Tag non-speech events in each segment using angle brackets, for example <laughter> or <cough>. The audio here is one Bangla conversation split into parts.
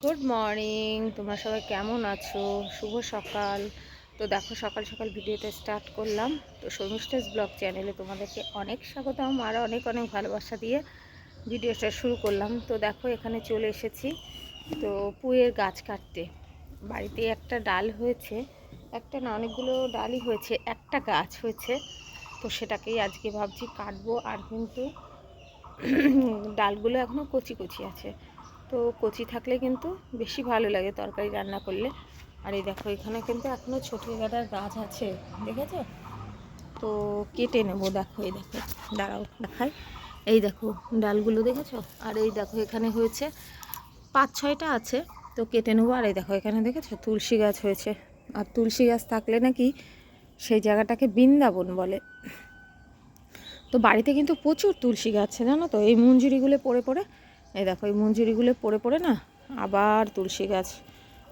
গুড মর্নিং তোমরা সবাই কেমন আছো? শুভ সকাল। তো দেখো, সকাল সকাল ভিডিওটা স্টার্ট করলাম। তো শর্মিষ্ঠাস ব্লগ চ্যানেলে তোমাদেরকে অনেক স্বাগতম আর অনেক অনেক ভালোবাসা দিয়ে ভিডিওটা শুরু করলাম। তো দেখো, এখানে চলে এসেছি। তো পুয়ের গাছ কাটতে। বাড়িতে একটা ডাল হয়েছে। একটা না, অনেকগুলো ডালই হয়েছে। একটা গাছ হয়েছে। তো সেটাকেই আজকে ভাবছি কাটবো। আর কিন্তু <clears throat> ডালগুলো এখনও কচি কচি আছে। তো কচি থাকলে কিন্তু বেশি ভালো লাগে তরকারি রান্না করলে। আর এই দেখো, এখানে কিন্তু এখনও ছোটো গাদার গাছ আছে, দেখেছ? তো কেটে নেব, দেখো, এই দেখো, দাঁড়াও, দেখাই। এই দেখো, ডালগুলো দেখেছ? আর এই দেখো, এখানে হয়েছে পাঁচ ছয়টা আছে, তো কেটে নেব। আর এই দেখো, এখানে দেখেছ? তুলসী গাছ হয়েছে। আর তুলসী গাছ থাকলে নাকি সেই জায়গাটাকে বৃন্দাবন বলে। তো বাড়িতে কিন্তু প্রচুর তুলসী গাছ জানো তো? এই মঞ্জুরিগুলো পড়ে পড়ে এই দেখো, এই মঞ্জুরিগুলো পড়ে পড়ে না আবার তুলসী গাছ,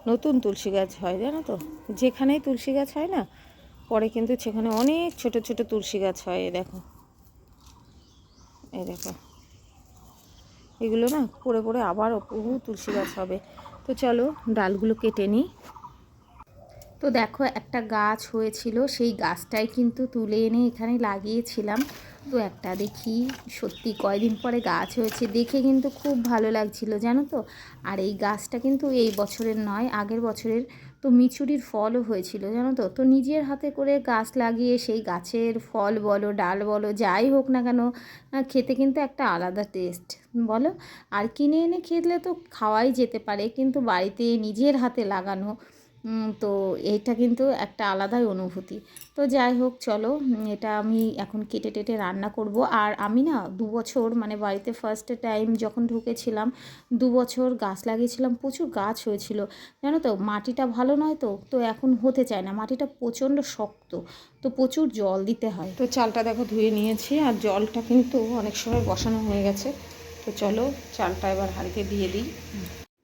নতুন তুলসী গাছ হয়, জানো তো? যেখানেই তুলসী গাছ হয় না, পরে কিন্তু সেখানে অনেক ছোট ছোট তুলসী গাছ হয়, এই দেখো। এই দেখো। এগুলো না পড়ে পড়ে আবার বহু তুলসী গাছ হবে। তো চলো, ডালগুলো কেটে নিই। তো দেখো, একটা গাছ হয়েছিল, সেই গাছটাই কিন্তু তুলে এনে এখানে লাগিয়েছিলাম। তো একটা দেখি, সত্যি কয়দিন পরে গাছ হয়েছে, দেখে কিন্তু খুব ভালো লাগছিল, জানো তো? আর এই গাছটা কিন্তু এই বছরের নয়, আগের বছরের তো মিচুরির ফলও হয়েছিল, জানো তো? তো নিজের হাতে করে গাছ লাগিয়ে সেই গাছের ফল বলো, ডাল বলো, যাই হোক না কেন খেতে কিন্তু একটা আলাদা টেস্ট বলো? আর কিনে এনে খেলে তো খাওয়াই যেতে পারে, কিন্তু বাড়িতে নিজের হাতে লাগানো তো এইটা কিন্তু একটা আলাদাই অনুভূতি। তো যাই হোক, চলো এটা আমি এখন কেটে টেটে রান্না করব। আর আমি না দু বছর মানে বাড়িতে ফার্স্ট টাইম যখন ঢুকেছিলাম, দু বছর গাছ লাগিয়েছিলাম, প্রচুর গাছ হয়েছিল। জানো তো, মাটিটা ভালো নয় তো তো এখন হতে চায় না। মাটিটা প্রচণ্ড শক্ত, তো প্রচুর জল দিতে হয়। তো চালটা দেখো ধুয়ে নিয়েছি, আর জলটা কিন্তু অনেক সময় বসানো হয়ে গেছে। তো চলো, চালটা এবার হাঁড়িতে দিয়ে দিই।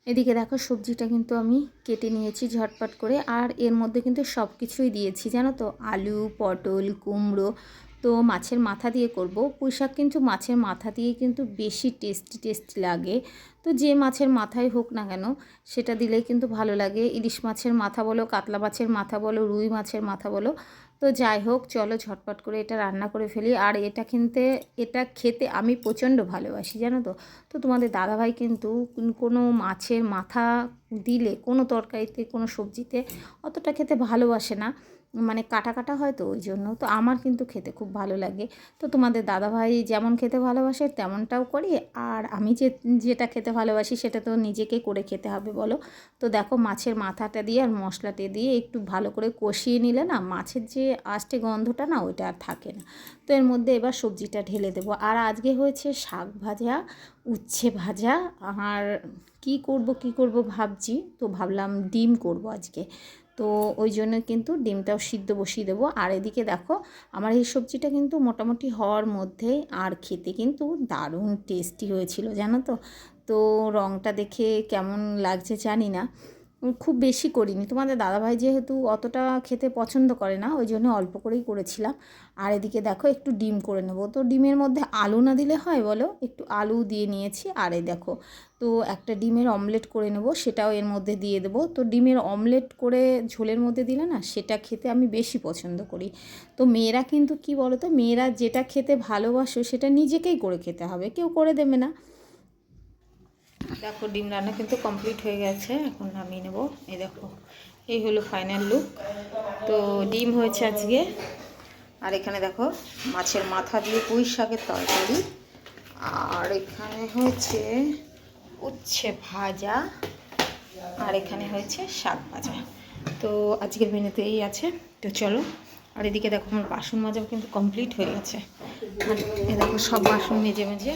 এদিকে দেখো সবজিটা কিন্তু আমি কেটে নিয়েছি ঝটপট করে, আর এর মধ্যে কিন্তু সব কিছুই দিয়েছি, জানো তো? আলু, পটল, কুমড়ো, তো মাছের মাথা দিয়ে করব। পুঁই শাক কিন্তু মাছের মাথা দিয়ে কিন্তু বেশি টেস্টি টেস্টি লাগে, তো যে মাছের মাথায় হোক না কেন, সেটা দিলেই কিন্তু ভালো লাগে। ইলিশ মাছের মাথা বলো, কাতলা মাছের মাথা বলো, রুই মাছের মাথা বলো তো যাই হোক, চলো ঝটপট করে এটা রান্না করে ফেলি। আর এটা কিনতে, এটা খেতে আমি প্রচণ্ড ভালোবাসি, জানো তো? তো তোমাদের দাদাভাই কিন্তু কোনো মাছের মাথা দিলে, কোনো তরকারিতে, কোনো সবজিতে অতটা খেতে ভালোবাসে না। মানে কাটা কাটা হয় তো, ওই জন্য তো আমার কিন্তু খেতে খুব ভালো লাগে। তো তোমাদের দাদাভাই যেমন খেতে ভালোবাসে তেমনটাও করি, আর আমি যে, যেটা খেতে ভালোবাসি সেটা তো নিজেকে করে খেতে হবে বলো। তো দেখো মাছের মাথাটা দিয়ে আর মশলাটা দিয়ে একটু ভালো করে কষিয়ে নিলে না মাছের যে আষ্টে গন্ধটা না ওইটা আর থাকে না। তো এর মধ্যে এবার সবজিটা ঢেলে দেবো। আর আজকে হয়েছে শাক ভাজা, উচ্ছে ভাজা, আর কি করব কি করব ভাবছি? তো ভাবলাম ডিম করব আজকে। তো ওই জন্য কিন্তু ডিমটাও সিদ্ধ বসিয়ে দেবো। আর এদিকে দেখো, আমার এই সবজিটা কিন্তু মোটামুটি হওয়ার মধ্যে আর খেতে কিন্তু দারুণ টেস্টি হয়েছিল, জানো তো? তো রঙটা দেখে কেমন লাগছে জানি না। খুব বেশি করিনি। তোমাদের দাদাভাই যেহেতু অতটা খেতে পছন্দ করে না, ওই জন্য অল্প করেই করেছিলাম। আর এদিকে দেখো, একটু ডিম করে নেব। তো ডিমের মধ্যে আলু না দিলে হয় বলো? একটু আলু দিয়ে নিয়েছি। আর এই দেখো, তো একটা ডিমের অমলেট করে নেব, সেটাও এর মধ্যে দিয়ে দেবো। তো ডিমের অমলেট করে ঝোলের মধ্যে দিলে না, সেটা খেতে আমি বেশি পছন্দ করি। তো মেয়েরা কিন্তু কি বলো তো মেয়েরা যেটা খেতে ভালোবাসো, সেটা নিজেকেই করে খেতে হবে। কেউ করে দেবে না। দেখো, ডিম রান্না কিন্তু কমপ্লিট হয়ে গেছে, এখন নামিয়ে নেব। এই দেখো, এই হলো ফাইনাল লুক তো ডিম হয়েছে আজকে। আর এখানে দেখো, মাছের মাথা দিয়ে পুঁই শাকের তরকারি। আর এখানে হয়েছে উচ্ছে ভাজা। আর এখানে হয়েছে শাক ভাজা। তো আজকের মেনুতে এই আছে। তো চলো, আর এদিকে দেখো, আমার বাসন মাজাও কিন্তু কমপ্লিট হয়ে গেছে। এ দেখো, সব বাসন মেজে মেজে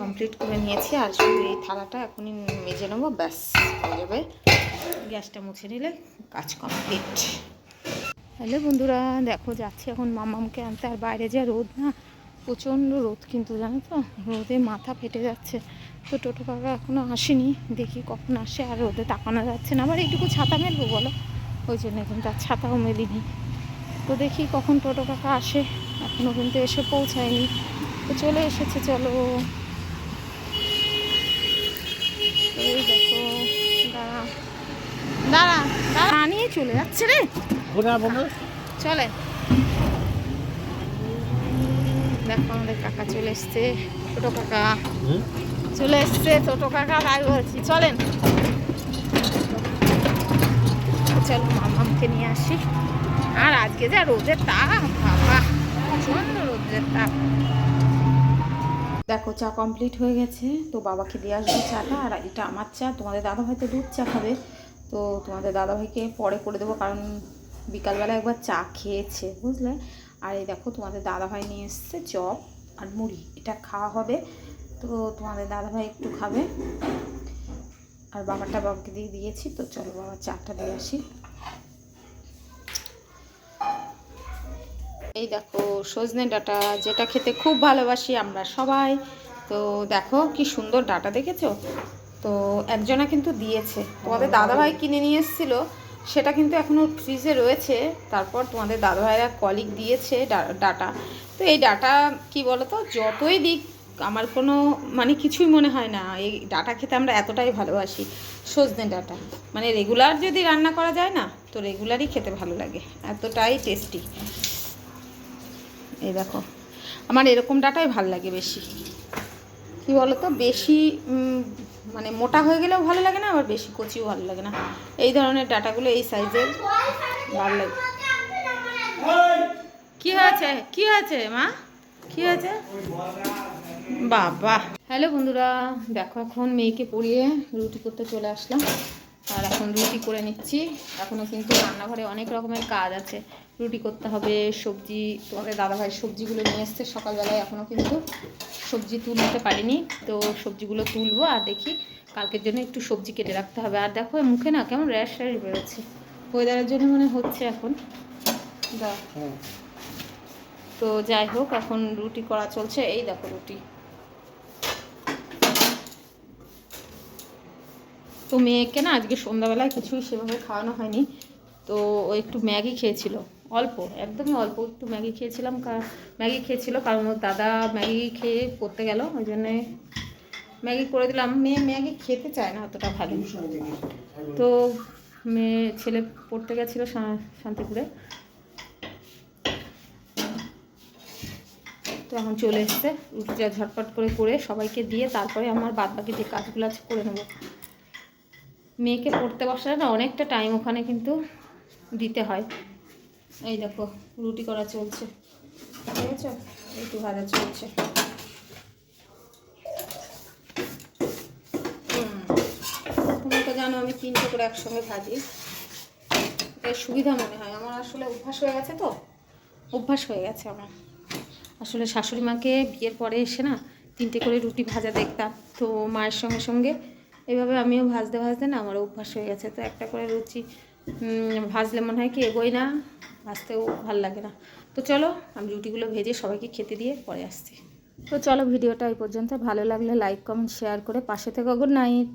কমপ্লিট করে নিয়েছি আর শুধু এই থালাটা এখনই মেজে নেব, ব্যাস, হয়ে যাবে। গ্যাসটা মুছে নিলে কাজ কমপ্লিট। হ্যালো বন্ধুরা, দেখো যাচ্ছে এখন মামামকে আনতে, আর বাইরে যা রোদ না, প্রচণ্ড রোদ কিন্তু জানো তো, রোদে মাথা ফেটে যাচ্ছে। তো টোটো কাকা এখনও আসেনি, দেখি কখন আসে, আর রোদে তাকানো যাচ্ছে না। আবার এইটুকু ছাতা মেলবো বলো? ওই জন্য কিন্তু আর ছাতাও মেলিনি। তো দেখি কখন টোটো কাকা আসে এখনও কিন্তু এসে পৌঁছায়নি। তো চলে এসেছে চলো। এই দেখো দাঁড়া। দাঁড়া দাঁড়া। নিয়ে চলে যাচ্ছে রে। চলে। দেখো আমাদের কাকা চলে কাকা। চলে কাকা বলছি চলেন। চলো মামামকে নিয়ে আসি। আর আজকে যা রোদের তাপ বাবা প্রচণ্ড রোদের তাপ। দেখো, চা কমপ্লিট হয়ে গেছে। তো বাবাকে দিয়ে আসবে চাটা, আর এটা আমার চা। তোমাদের দাদাভাই তো দুধ চা খাবে। তো তোমাদের দাদাভাইকে পরে করে দেবো, কারণ বিকালবেলা একবার চা খেয়েছে, বুঝলে? আর এই দেখো, তোমাদের দাদাভাই নিয়ে এসছে চপ আর মুড়ি। এটা খাওয়া হবে। তো তোমাদের দাদাভাই একটু খাবে। আর বাবাটা বাবাকে দিয়ে দিয়েছি, তো চলো বাবা চাটা দিয়ে আসি। এই দেখো, সজনে ডাটা, যেটা খেতে খুব ভালোবাসি আমরা সবাই। তো দেখো, কি সুন্দর ডাটা দেখেছ? তো একজনা কিন্তু দিয়েছে। তোমাদের দাদাভাই কিনে নিয়ে এসেছিল, সেটা কিন্তু এখনও ফ্রিজে রয়েছে। তারপর তোমাদের দাদাভাইরা কলিক দিয়েছে ডাটা। তো এই ডাটা, কি বলতো, যতই দিক, আমার কোনো মানে কিছুই মনে হয় না, এই ডাটা খেতে আমরা এতটাই ভালোবাসি, সজনে ডাটা। মানে রেগুলার যদি রান্না করা যায় না, তো রেগুলারই খেতে ভালো লাগে, এতটাই টেস্টি এই দেখো। আমার এরকম ডাটাই ভালো লাগে বেশি। কি বলতো? বেশি মানে মোটা হয়ে গেলেও ভালো লাগে না, আবার বেশি কচিও ভালো লাগে না। এই ধরনের ডাটাগুলো এই সাইজের ভালো লাগে। কি হয়েছে? কি হয়েছে মা? কি হয়েছে? বাবা। হ্যালো বন্ধুরা, দেখো এখন মেয়েকে পড়িয়ে রুটি করতে চলে আসলাম। আর এখন রুটি করে নিচ্ছি। এখনও কিন্তু রান্নাঘরে অনেক রকমের কাজ আছে। রুটি করতে হবে সবজি তোমাদের দাদাভাই সবজিগুলো নিয়ে এসছে সকালবেলায় এখনও কিন্তু সবজি তুলতে পারিনি। তো সবজিগুলো তুলবো আর দেখি কালকের জন্য একটু সবজি কেটে রাখতে হবে। আর দেখো মুখে না কেমন র্যাশ র্যাশ বেরোচ্ছে। ওয়েদারের জন্য মনে হচ্ছে এখন। তো যাই হোক এখন রুটি করা চলছে। এই দেখো রুটি। তো মেয়েকে না আজকে সন্ধ্যাবেলায় কিছুই সেভাবে খাওয়ানো হয়নি। তো ও একটু ম্যাগি খেয়েছিল, অল্প, একদমই অল্প, একটু ম্যাগি খেয়েছিলাম ম্যাগি খেয়েছিল কারণ ওর দাদা ম্যাগি খেয়ে পড়তে গেল, ওই জন্যে ম্যাগি করে দিলাম। মেয়ে ম্যাগি খেতে চায় না অতটা ভালো। তো মেয়ে, ছেলে পড়তে গেছিল শান্তিপুরে। তো এখন চলে এসছে রুটিটা ঝটপট করে করে সবাইকে দিয়ে তারপরে আমার বাদ বাকি যে কাজগুলো আছে করে নেব। মেয়েকে পড়তে বসালে না অনেকটা টাইম ওখানে কিন্তু দিতে হয়। এই দেখো, রুটি করা চলছে। ঠিক আছে? একটু ভাজা চলছে। তোমরা তো জানো আমি তিনটে করে একসঙ্গে ভাজি। এর সুবিধা মনে হয়। আমার আসলে অভ্যাস হয়ে গেছে তো? অভ্যাস হয়ে গেছে আমার। আসলে শাশুড়ি মাকে বিয়ের পরে এসে না তিনটে করে রুটি ভাজা দেখতাম। তো মায়ের সঙ্গে সঙ্গে এভাবে আমিও ভাজতে ভাজতে না আমার অভ্যাস হয়ে গেছে। তো একটা করে রুচি ভাজলে মনে হয় কি এগোই না, ভাজতেও ভালো লাগে না। তো চলো, আমি রুটিগুলো ভেজে সবাইকে খেতে দিয়ে পরে আসছি। তো চলো ভিডিওটা এই পর্যন্ত। ভালো লাগলে লাইক কমেন্ট শেয়ার করে পাশে থেকে। Good night